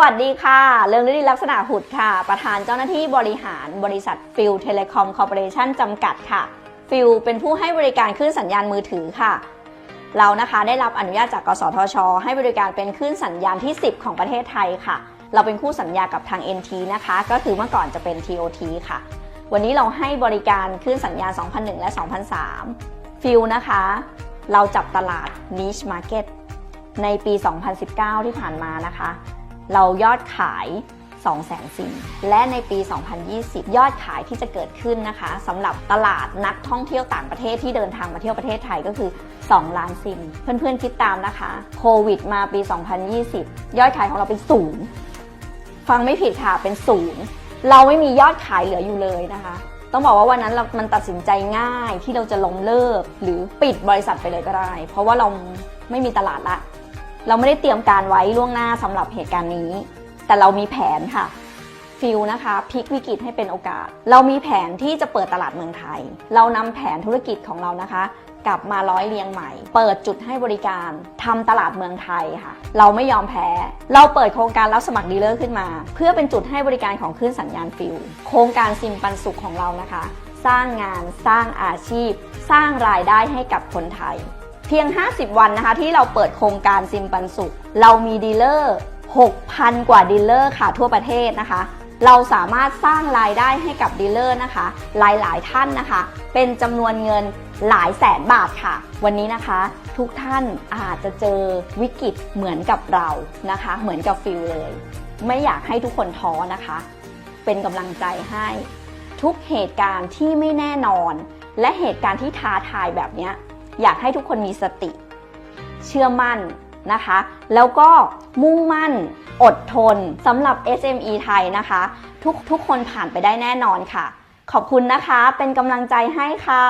สวัสดีค่ะ เรื่องฤดีลักษณะหุดค่ะ ประธานเจ้าหน้าที่บริหารบริษัทฟิลเทเลคอมคอร์ปอเรชั่นจำกัดค่ะ ฟิลเป็นผู้ให้บริการคลื่นสัญญาณมือถือค่ะ เรานะคะได้รับอนุญาตจากกสทช ให้บริการเป็นคลื่นสัญญาณที่ 10 ของประเทศไทยค่ะ เราเป็นคู่สัญญากับทาง NT นะคะ ก็คือเมื่อก่อนจะเป็น TOT ค่ะ วันนี้เราให้บริการคลื่นสัญญาณ 2001 และ 2003 ฟิลนะคะ เราจับตลาด niche market ในปี 2019 ที่ผ่านมานะคะ เรายอดขาย2 0 0แสนซิมและในปี 2020 ยอดขายที่จะเกิดขึ้นนะคะสำหรับตลาดนักท่องเที่ยวต่างประเทศที่เดินทางมาเที่ยวประเทศไทยก็คือ 2 ล้านซิมเพื่อนๆคิดตามนะคะโควิดมาปี 2020 ยอดขายของเราเป็นศูนย์ฟังไม่ผิดค่ะเป็นศูนย์เราไม่มียอดขายเหลืออยู่เลยนะคะ ต้องบอกว่าวันนั้นเรามันตัดสินใจง่ายที่เราจะล้มเลิก หรือปิดบริษัทไปเลยก็ได้ เพราะว่าเราไม่มีตลาดละ เราไม่ได้เตรียมการไว้ล่วงหน้าสำหรับเหตุการณ์นี้ แต่เรามีแผนค่ะฟิลนะคะพลิกวิกฤตให้เป็นโอกาส เรามีแผนที่จะเปิดตลาดเมืองไทย เรานำแผนธุรกิจของเรานะคะ กลับมาร้อยเรียงใหม่ เปิดจุดให้บริการทำตลาดเมืองไทยค่ะ เราไม่ยอมแพ้ เราเปิดโครงการรับสมัครดีลเลอร์ขึ้นมา เพื่อเป็นจุดให้บริการของคลื่นสัญญาณฟิลโครงการซิมปันสุขของเรานะคะ สร้างงานสร้างอาชีพ สร้างรายได้ให้กับคนไทย เพียง 50 วันนะคะที่เราเปิดโครงการซิมปันสุข เรามีดีลเลอร์ 6,000 กว่าดีลเลอร์ค่ะทั่วประเทศนะคะ เราสามารถสร้างรายได้ให้กับดีลเลอร์นะคะ หลายๆ ท่านนะคะ เป็นจำนวนเงินหลายแสนบาทค่ะ วันนี้นะคะ ทุกท่านอาจจะเจอวิกฤตเหมือนกับเรานะคะ เหมือนกับฟิลเลย ไม่อยากให้ทุกคนท้อนะคะ เป็นกำลังใจให้ ทุกเหตุการณ์ที่ไม่แน่นอน และเหตุการณ์ที่ท้าทายแบบเนี้ย อยากให้ทุกคนมีสติ เชื่อมั่นนะคะ แล้วก็มุ่งมั่นอดทนสำหรับ SME ไทยนะคะ ทุกทุกคนผ่านไปได้แน่นอนค่ะ ขอบคุณนะคะเป็นกำลังใจให้ค่ะ